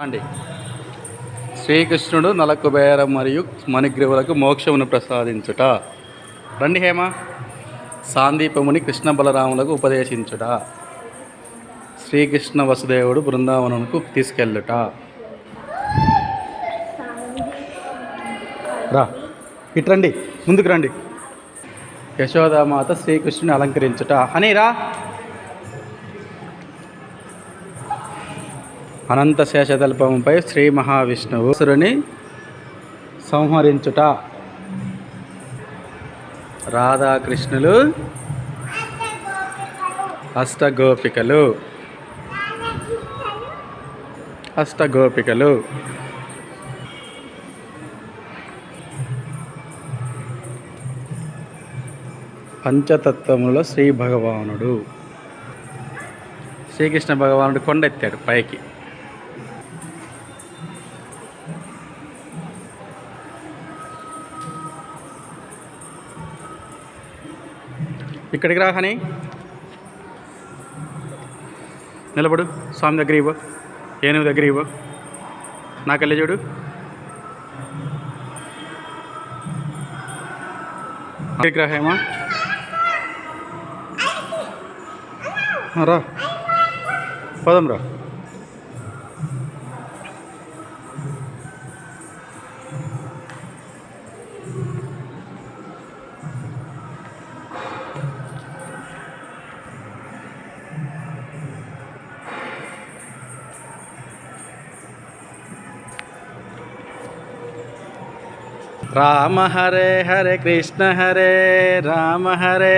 అండి శ్రీకృష్ణుడు నలకుబేర మరియు మణిగ్రీవులకు మోక్షమును ప్రసాదించుట. రండి హేమ. సాందీపముని కృష్ణ బలరాములకు ఉపదేశించుట. శ్రీకృష్ణ వసుదేవుడు బృందావనంకు తీసుకెళ్ళుట. రా. ఇట్రండి ముందుకు రండి. యశోదామాత శ్రీకృష్ణుని అలంకరించుట. అని రా. అనంత శేషతల్పంపై శ్రీ మహావిష్ణువు సురుని సంహరించుట. రాధాకృష్ణులు అష్టగోపికలు అష్టగోపికలు. పంచతత్వములో శ్రీ భగవానుడు. శ్రీకృష్ణ భగవానుడు కొండెత్తాడు పైకి. ఇక్కడికి రాహని నిలబడు స్వామి దగ్గర ఇవ్వ ఏనుగు దగ్గర ఇవ్వు. నాకెళ్ళి చూడు. ఇక్కడికి రా రా. పదం రా. राम हरे हरे कृष्ण हरे राम हरे।